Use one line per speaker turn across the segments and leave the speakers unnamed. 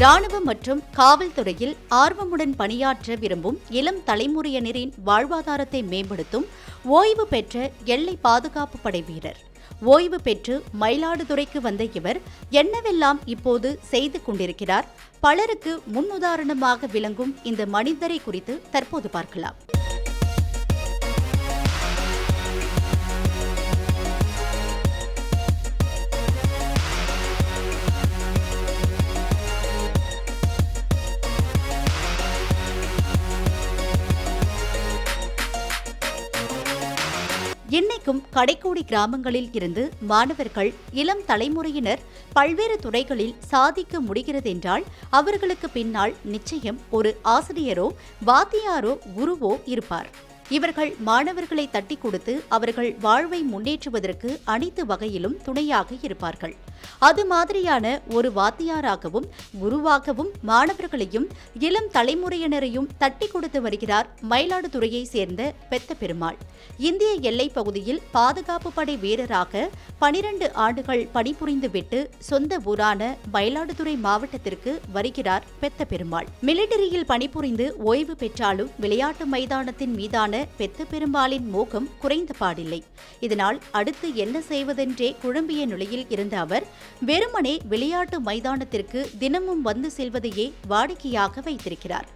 ராணுவம் மற்றும் காவல்துறையில் ஆர்வமுடன் பணியாற்ற விரும்பும் இளம் தலைமுறையினரின் வாழ்வாதாரத்தை மேம்படுத்தும் ஓய்வு பெற்ற எல்லை பாதுகாப்பு படை வீரர். ஓய்வு பெற்று மயிலாடுதுறைக்கு வந்த இவர் என்னவெல்லாம் இப்போது செய்து கொண்டிருக்கிறார்? பலருக்கு முன்னுதாரணமாக விளங்கும் இந்த மனிதரை குறித்து தற்போது பார்க்கலாம். இன்னைக்கும் கடைக்கோடி கிராமங்களில் இருந்து மாணவர்கள் இளம் தலைமுறையினர் பல்வேறு துறைகளில் சாதிக்க முடிகிறதென்றால் அவர்களுக்கு பின்னால் நிச்சயம் ஒரு ஆசிரியரோ வாத்தியாரோ குருவோ இருப்பார். இவர்கள் மாணவர்களை தட்டி கொடுத்து அவர்கள் வாழ்வை முன்னேற்றுவதற்கு அனைத்து வகையிலும் துணையாக இருப்பார்கள். அது மாதிரியான ஒரு வாத்தியாராகவும் குருவாகவும் மாணவர்களையும் இளம் தலைமுறையினரையும் தட்டி கொடுத்து வருகிறார் மயிலாடுதுறையை சேர்ந்த பெத்த பெருமாள் இந்திய எல்லைப் பகுதியில் பாதுகாப்பு படை வீரராக பனிரண்டு ஆண்டுகள் பணிபுரிந்துவிட்டு சொந்த ஊரான மயிலாடுதுறை மாவட்டத்திற்கு வருகிறார் பெத்த பெருமாள் மிலிட்டரியில் பணிபுரிந்து ஓய்வு பெற்றாலும் விளையாட்டு மைதானத்தின் மீதான பெத்த பெருமாளின் மோகம் குறைந்த பாடில்லை. இதனால் அடுத்து என்ன செய்வதென்றே குழம்பிய நிலையில் இருந்த அவர் வெறுமனே விளையாட்டு மைதானத்திற்கு தினமும் வந்து செல்வதையே வாடிக்கையாக வைத்திருக்கிறார்.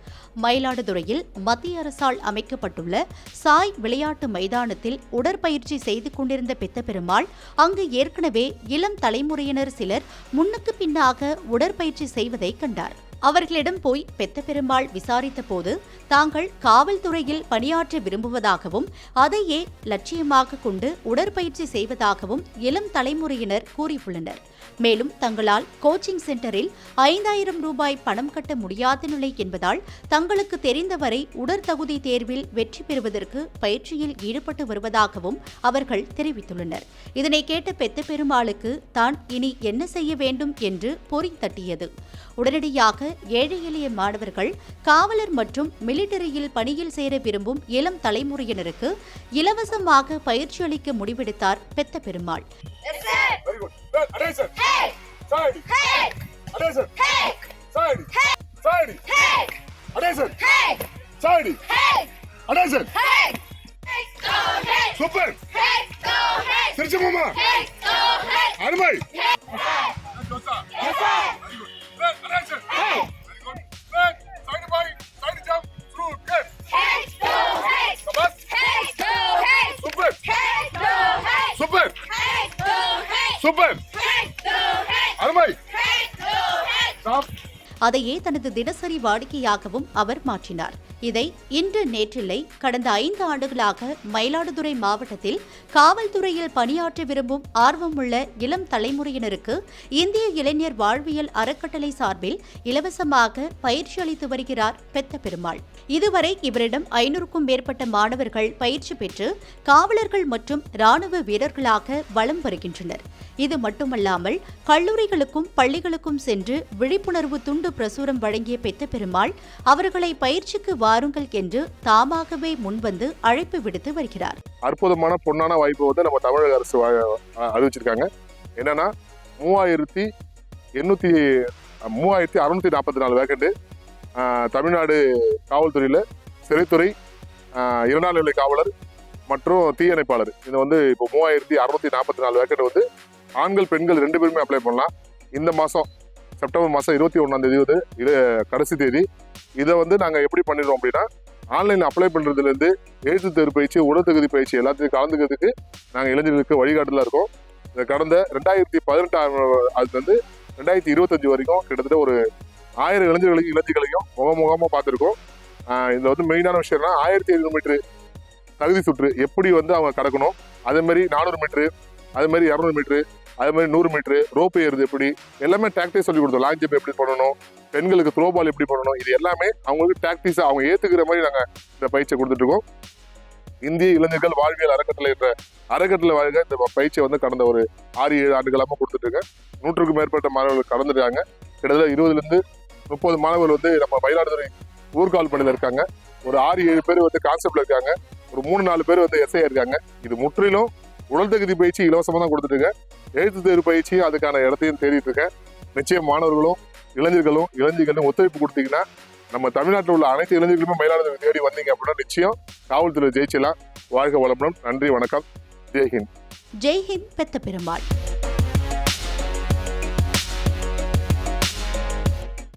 மயிலாடுதுறையில் மத்திய அரசால் அமைக்கப்பட்டுள்ள சாய் விளையாட்டு மைதானத்தில் உடற்பயிற்சி செய்து கொண்டிருந்த பெத்த பெருமாள் அங்கு ஏற்கனவே இளம் தலைமுறையினர் சிலர் முன்னுக்கு பின்னாக உடற்பயிற்சி செய்வதை கண்டார். அவர்களிடம் போய் பெத்த பெருமாள் விசாரித்த போது தாங்கள் காவல்துறையில் பணியாற்ற விரும்புவதாகவும் அதையே லட்சியமாக கொண்டு உடற்பயிற்சி செய்வதாகவும் இளம் தலைமுறையினர் கூறியுள்ளனர். மேலும் தங்களால் கோச்சிங் சென்டரில் ஐந்தாயிரம் ரூபாய் பணம் கட்ட முடியாத நிலை என்பதால் தங்களுக்கு தெரிந்தவரை உடற்தகுதி தேர்வில் வெற்றி பெறுவதற்கு பயிற்சியில் ஈடுபட்டு வருவதாகவும் அவர்கள் தெரிவித்துள்ளனர். இதனை கேட்ட பெத்த பெருமாளுக்கு தான் இனி என்ன செய்ய வேண்டும் என்று பொறி தட்டியது. உடனடியாக ஏழை எளிய மாணவர்கள் காவலர் மற்றும் மிலிட்டரியில் பணியில் சேர விரும்பும் இளம் தலைமுறையினருக்கு இலவசமாக பயிற்சி அளிக்க முடிவெடுத்தார் பெத்த பெருமாள்
சூப்பர் திருச்சி மாமா அருமை சூப்பர் அருமை
அதையே தனது தினசரி வாடிக்கையாகவும் அவர் மாற்றினார் இதை இன்று நேற்றில்லை கடந்த ஐந்து ஆண்டுகளாக மயிலாடுதுறை மாவட்டத்தில் காவல்துறையில் பணியாற்ற விரும்பும் ஆர்வமுள்ள இளம் தலைமுறையினருக்கு இந்திய இளைஞர் வாழ்வியல் அறக்கட்டளை சார்பில் இலவசமாக பயிற்சி அளித்து வருகிறார் பெத்த பெருமாள். இதுவரை இவரிடம் ஐநூறுக்கும் மேற்பட்ட மாணவர்கள் பயிற்சி பெற்று காவலர்கள் மற்றும் ராணுவ வீரர்களாக வலம் வருகின்றனர். இது மட்டுமல்லாமல் கல்லூரிகளுக்கும் பள்ளிகளுக்கும் சென்று விழிப்புணர்வு துண்டு பிரசுரம் வழங்கிய பெத்த பெருமாள் அவர்களை பயிற்சிக்கு வாருங்கள் என்று தாமாகவே முன்வந்து அழைப்பு விடுத்து வருகிறார்.
அற்புதமான பொன்னான வாய்ப்பு வந்து நம்ம தமிழக அரசு அறிவிச்சிருக்காங்க. என்னன்னா மூவாயிரத்தி எண்ணூத்தி மூவாயிரத்தி அறுநூத்தி நாற்பத்தி நாலு வேக்கண்டு தமிழ்நாடு காவல்துறையில சிறைத்துறை இரண்டாம் நிலை காவலர் மற்றும் தீயணைப்பாளர். இது வந்து இப்போ மூவாயிரத்தி அறுநூத்தி நாற்பத்தி நாலு வேக்கண்ட் வந்து ஆண்கள் பெண்கள் ரெண்டு பேருமே அப்ளை பண்ணலாம். இந்த மாதம் செப்டம்பர் மாதம் இருபத்தி ஒன்றாம் தேதி வந்து இது கடைசி தேதி இதை வந்து நாங்கள் எப்படி பண்ணிடுறோம் அப்படின்னா ஆன்லைனில் அப்ளை பண்ணுறதுலேருந்து எழுத்து தேர்வு பயிற்சி உடற்தகுதி பயிற்சி எல்லாத்தையும் கலந்துக்கிறதுக்கு நாங்கள் இளைஞர்களுக்கு வழிகாட்டுதலாக இருக்கோம். இந்த கடந்த ரெண்டாயிரத்தி பதினெட்டாம் அதுலேருந்து ரெண்டாயிரத்தி இருபத்தஞ்சு வரைக்கும் கிட்டத்தட்ட ஒரு ஆயிரம் இளைஞர்களையும் இளைஞர்களையும் முகமுகமாக பார்த்துருக்கோம். இதில் வந்து மெயினான விஷயம்னா ஆயிரத்தி ஐநூறு மீட்ரு தகுதி சுற்று எப்படி வந்து அவங்க கடக்கணும் அதேமாரி நானூறு மீட்ரு அதே இரநூறு மீட்ரு அதே மாதிரி நூறு மீட்ரு ரோப் ஏறுது எப்படி? எல்லாமே டாக்டிஸ் சொல்லி கொடுத்தோம். லாங் ஜம்ப் எப்படி பண்ணணும்? பெண்களுக்கு த்ரோ பால் எப்படி பண்ணணும்? இது எல்லாமே அவங்களுக்கு டாக்டிஸாக அவங்க ஏற்றுக்கிற மாதிரி நாங்கள் இந்த பயிற்சியை கொடுத்துட்ருக்கோம் இந்திய இளைஞர்கள் வாழ்வியல் அறக்கட்டளை என்ற அறக்கட்டளை வாழ்க. இந்த பயிற்சியை வந்து கடந்த ஒரு ஆறு ஏழு ஆண்டுகளாக கொடுத்துட்ருக்கேன் நூற்றுக்கும் மேற்பட்ட மாணவர்கள் கடந்துருக்காங்க கிட்டத்தட்ட இருபதுலேருந்து முப்பது மாணவர்கள் வந்து நம்ம மயிலாடுதுறை ஊர்கால் பணியில் இருக்காங்க. ஒரு ஆறு ஏழு பேர் வந்து கான்செப்ட்ல இருக்காங்க. ஒரு மூணு நாலு பேர் வந்து எஸ்ஐ இருக்காங்க. இது முற்றிலும் உடல் தகுதி பயிற்சி இலவசமாக தான் கொடுத்துட்டு எழுத்து தேர்வு பயிற்சி அதுக்கான இடத்தையும் தேடிட்டு இருக்கேன். நிச்சயம் மாணவர்களும் இளைஞர்களும் இளைஞர்களும் ஒத்துழைப்பு கொடுத்தீங்கன்னா நம்ம தமிழ்நாட்டில் உள்ள அனைத்து இளைஞர்களுமே மயிலாடுதுறை தேடி வந்தீங்க அப்படின்னா நிச்சயம் காவல்துறை ஜெயிச்சலாம் வாழ்க வளமுடன். நன்றி வணக்கம். ஜெய்ஹிந்த்
ஜெய்ஹிந்த் பெத்த பெருமாள்.